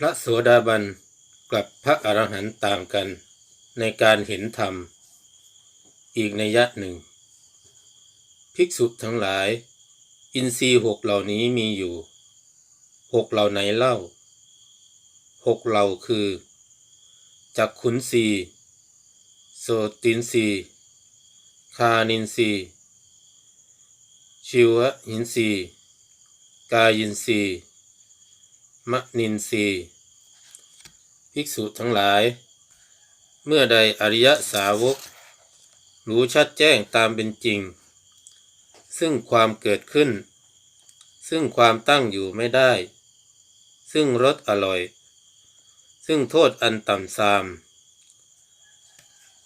พระโสดาบันกับพระอรหันต์ต่างกัน ในการเห็นธรรม อีกในยะหนึ่ง ภิกษุทั้งหลาย อินทรีย์หกเหล่านี้มีอยู่หกเหล่าไหนเล่าหกเหล่าคือจักขุนสีโสตินสีคานินสีชิวหินสีกายินสี มะนินสีภิกษุทั้งหลาย เมื่อใดอริยสาวก รู้ชัดแจ้งตามเป็นจริง ซึ่งความเกิดขึ้น ซึ่งความตั้งอยู่ไม่ได้ ซึ่งรสอร่อย ซึ่งโทษอันต่ำทราม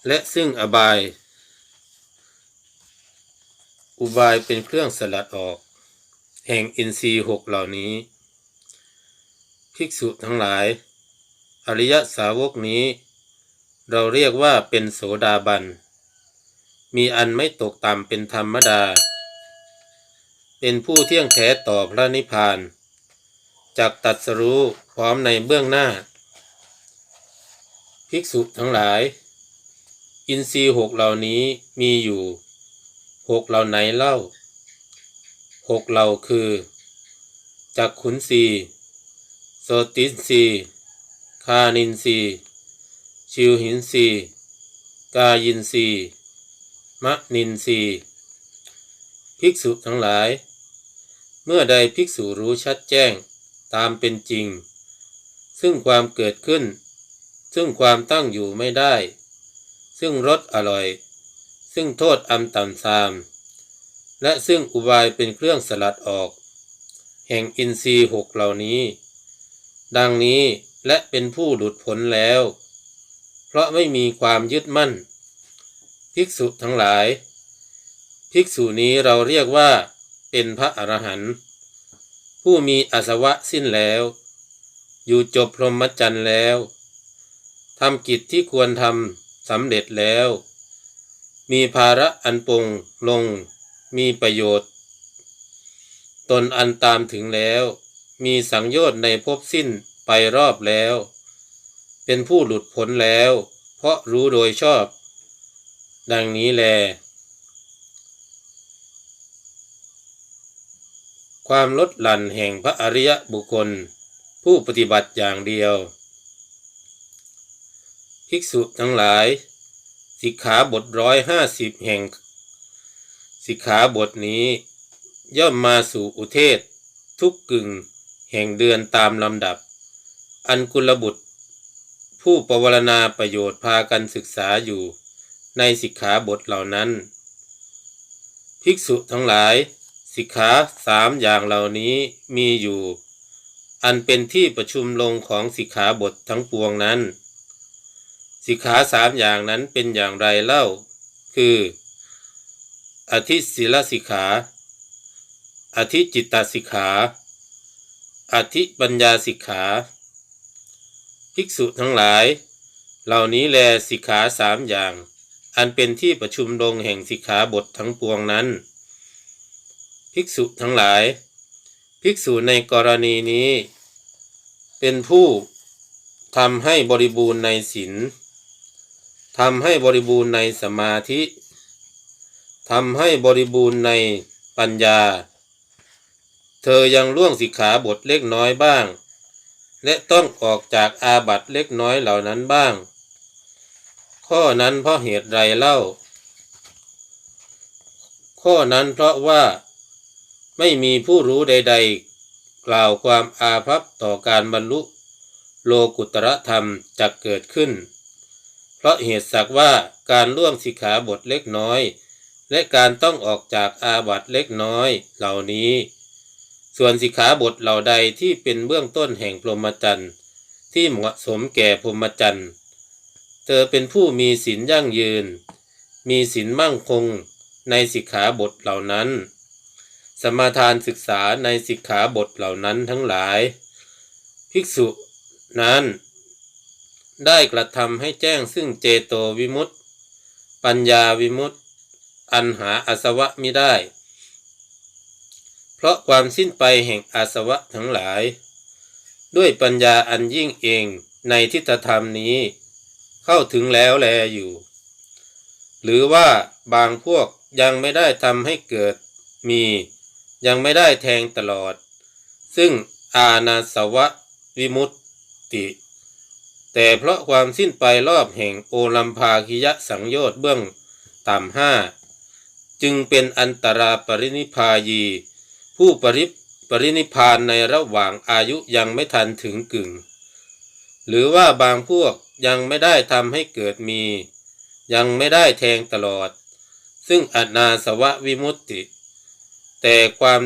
และซึ่งอบาย อุบายเป็นเครื่องสลัดออก แห่งอินทรีย์หกเหล่านี้ ภิกษุทั้งหลาย อริยสาวกนี้ เราเรียกว่าเป็นโสดาบัน มีอันไม่ตกต่ำเป็นธรรมดา เป็นผู้เที่ยงแท้ต่อพระนิพพานจากตัดสรู้พร้อมในเบื้องหน้า ภิกษุทั้งหลาย อินทรีย์หกเหล่านี้มีอยู่หกเหล่าไหนเล่าหกเหล่าคือจักขุนสี สตินสีคานินสีชิวหินสีกายินสีมะนินสีภิกษุทั้งหลาย เมื่อใดภิกษุรู้ชัดแจ้งตามเป็นจริง ซึ่งความเกิดขึ้น ซึ่งความตั้งอยู่ไม่ได้ ซึ่งรสอร่อย ซึ่งโทษอันต่ำทราม และซึ่งอุบายเป็นเครื่องสลัดออก แห่งอินทรีย์หกเหล่านี้ ดังนี้และเป็นผู้หลุดพ้นแล้ว เพราะไม่มีความยึดมั่น ภิกษุทั้งหลาย ภิกษุนี้เราเรียกว่า เป็นพระอรหันต์ผู้มีอาสวะสิ้นแล้ว อยู่จบพรหมจรรย์แล้วทำกิจที่ควรทำสำเร็จแล้ว มีภาระอันปงลง มีประโยชน์ ตนอันตามถึงแล้ว มีสังโยชน์ในภพสิ้นไปรอบแล้ว เป็นผู้หลุดพ้นแล้ว เพราะรู้โดยชอบ ดังนี้แล ความลดหลั่นแห่งพระอริยบุคคล ผู้ปฏิบัติอย่างเดียว ภิกษุทั้งหลาย สิกขาบทร้อยห้าสิบแห่ง สิกขาบทนี้ย่อมมาสู่อุเทศทุกกึ่ง แห่งเดือนตามลำดับ อันกุลบุตร ผู้ปวารณาประโยชน์พากันศึกษาอยู่ในสิกขาบทเหล่านั้น ภิกษุทั้งหลาย สิกขาสามอย่างเหล่านี้มีอยู่ อันเป็นที่ประชุมลงของสิกขาบททั้งปวงนั้น สิกขาสามอย่างนั้นเป็นอย่างไรเล่า คือ อธิศีลสิกขา อธิจิตตสิกขา อธิปัญญาสิกขา ภิกษุทั้งหลาย เหล่านี้แลสิกขาสามอย่าง อันเป็นที่ประชุมลงแห่งสิกขาบททั้งปวงนั้น ภิกษุทั้งหลาย ภิกษุในกรณีนี้ เป็นผู้ทำให้บริบูรณ์ในศีลทำให้บริบูรณ์ในสมาธิทำให้บริบูรณ์ในปัญญา เธอยังล่วงสิกขาบทเล็กน้อยบ้าง และต้องออกจากอาบัตเล็กน้อยเหล่านั้นบ้าง ข้อนั้นเพราะเหตุไรเล่า ข้อนั้นเพราะว่าไม่มีผู้รู้ใด ๆ กล่าวความอาภัพต่อการบรรลุ โลกุตรธรรมจะเกิดขึ้น เพราะเหตุสักว่าการล่วงสิกขาบทเล็กน้อย และการต้องออกจากอาบัตเล็กน้อยเหล่านี้ ส่วนสิกขาบทเหล่าใดที่เป็นเบื้องต้นแห่งพรหมจรรย์ที่เหมาะสมแก่พรหมจรรย์เธอเป็นผู้มีศีลยั่งยืน มีศีลมั่งคงในสิกขาบทเหล่านั้น สมาทานศึกษาในสิกขาบทเหล่านั้นทั้งหลาย ภิกษุนั้น ได้กระทำให้แจ้งซึ่งเจโตวิมุตติ ปัญญาวิมุตติ อันหาอาสวะมิได้ เพราะความสิ้นไปแห่งอาสวะทั้งหลาย ด้วยปัญญาอันยิ่งเองในทิฏฐธรรมนี้ เข้าถึงแล้วแลอยู่ หรือว่าบางพวกยังไม่ได้ทำให้เกิดมี ยังไม่ได้แทงตลอด ซึ่งอาณาสวะวิมุตติ แต่เพราะความสิ้นไปรอบแห่งโอลัมภาคิยะสังโยชน์เบื้องต่ำห้าจึงเป็นอันตราปรินิพพายี ผู้ปริปรินิพานในระหว่างอายุยังไม่ทันถึงกึ่ง หรือว่าบางพวกยังไม่ได้ทำให้เกิดมี ยังไม่ได้แทงตลอด ซึ่งอนาสวะวิมุตติ แต่ความ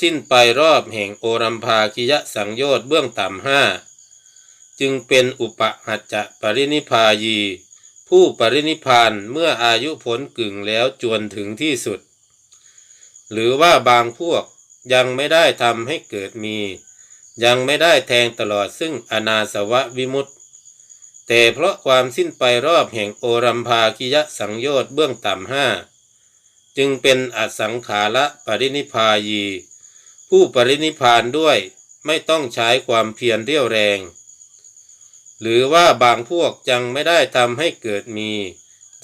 สิ้นไปรอบแห่งโอรัมภาคิยะสังโยชน์เบื้องต่ำห้าจึงเป็นอุปหัจจะปรินิพายี ผู้ปรินิพานเมื่ออายุผลกึ่งแล้วจวนถึงที่สุด หรือว่าบางพวกยังไม่ได้ทำให้เกิดมี ยังไม่ได้แทงตลอดซึ่งอนาสวะวิมุตติแต่เพราะความสิ้นไปรอบแห่งโอรัมภาคิยะสังโยชน์เบื้องต่ำห้าจึงเป็นอสังขาระปรินิพายี ผู้ปรินิพานด้วยไม่ต้องใช้ความเพียรเรี่ยวแรง หรือว่าบางพวกยังไม่ได้ทำให้เกิดมี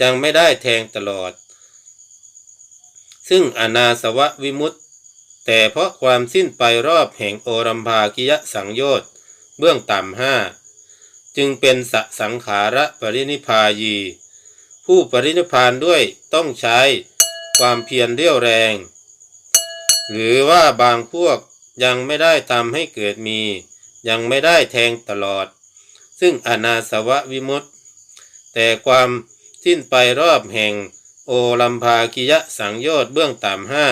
ยังไม่ได้แทงตลอด ซึ่งอนาสวะวิมุตติแต่เพราะความสิ้นไปรอบแห่งโอรัมภากิยะสังโยชน์เบื้องต่ำห้าจึงเป็นสสังขาระปรินิพายี ผู้ปรินิพานด้วยต้องใช้ความเพียรเรี่ยวแรง หรือว่าบางพวกยังไม่ได้ทำให้เกิดมี ยังไม่ได้แทงตลอด ซึ่งอนาสวะวิมุตติแต่ความสิ้นไปรอบแห่ง โอลัมภากิยะสังโยชน์เบื้องต่ำห้า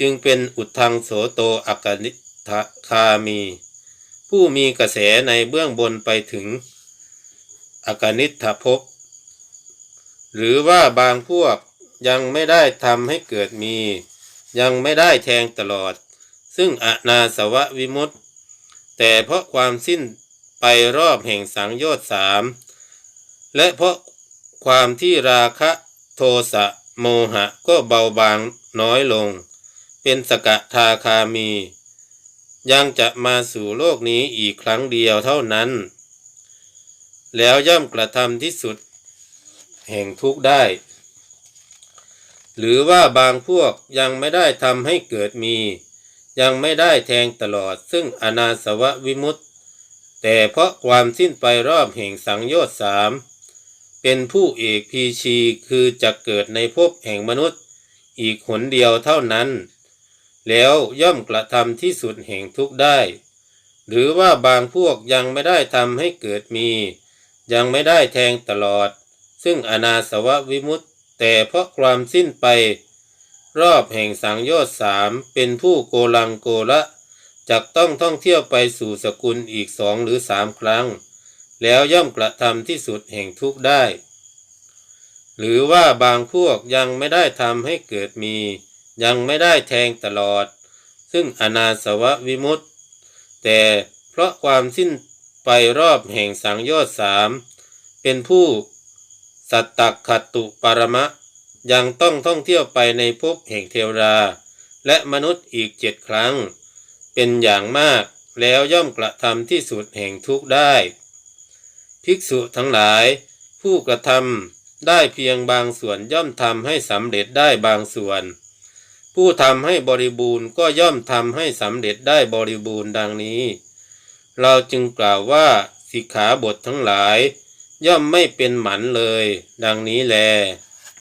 จึงเป็นอุทังโสโตอักนิทคามี ผู้มีกระแสในเบื้องบนไปถึงอกนิทภพหรือว่าบางพวกยังไม่ได้ทำให้เกิดมี ยังไม่ได้แทงตลอด ซึ่งอนาสวะวิมุตติแต่เพราะความสิ้นไปรอบแห่งสังโยชน์สามและเพราะความที่ราคะ สะโมหะก็เบาบางน้อยลง เป็นสกทาคามี ยังจะมาสู่โลกนี้อีกครั้งเดียวเท่านั้น แล้วย่อมกระทำที่สุด แห่งทุกได้ หรือว่าบางพวกยังไม่ได้ทำให้เกิดมี ยังไม่ได้แทงตลอดซึ่งอนาสวะวิมุตตแต่เพราะความสิ้นไปรอบแห่งสังโยชน์สาม เป็นผู้เอกพีชีคือจะเกิดในภพแห่งมนุษย์ อีกหนเดียวเท่านั้น แล้วย่อมกระทำที่สุดแห่งทุกได้ หรือว่าบางพวกยังไม่ได้ทำให้เกิดมี ยังไม่ได้แทงตลอด ซึ่งอนาสวะวิมุตตแต่เพราะความสิ้นไป รอบแห่งสังโยชน์สามเป็นผู้โกลังโกละจักต้องท่องเที่ยวไปสู่สกุลอีกสองหรือสามครั้ง แล้วย่อมกระทำที่สุดแห่งทุกข์ได้ หรือว่าบางพวกยังไม่ได้ทำให้เกิดมี ยังไม่ได้แทงตลอด ซึ่งอนาสวะวิมุตติแต่เพราะความสิ้นไปรอบแห่งสังโยชน์สามเป็นผู้สัตตคตุปรมะ ยังต้องท่องเที่ยวไปในภพแห่งเทวดาและมนุษย์อีกเจ็ดครั้ง เป็นอย่างมากแล้วย่อมกระทำที่สุดแห่งทุกข์ได้ ภิกษุทั้งหลาย ผู้กระทำได้เพียงบางส่วนย่อมทำให้สำเร็จได้บางส่วน ผู้ทำให้บริบูรณ์ก็ย่อมทำให้สำเร็จได้บริบูรณ์ดังนี้ เราจึงกล่าวว่าสิกขาบททั้งหลาย ย่อมไม่เป็นหมันเลย ดังนี้แล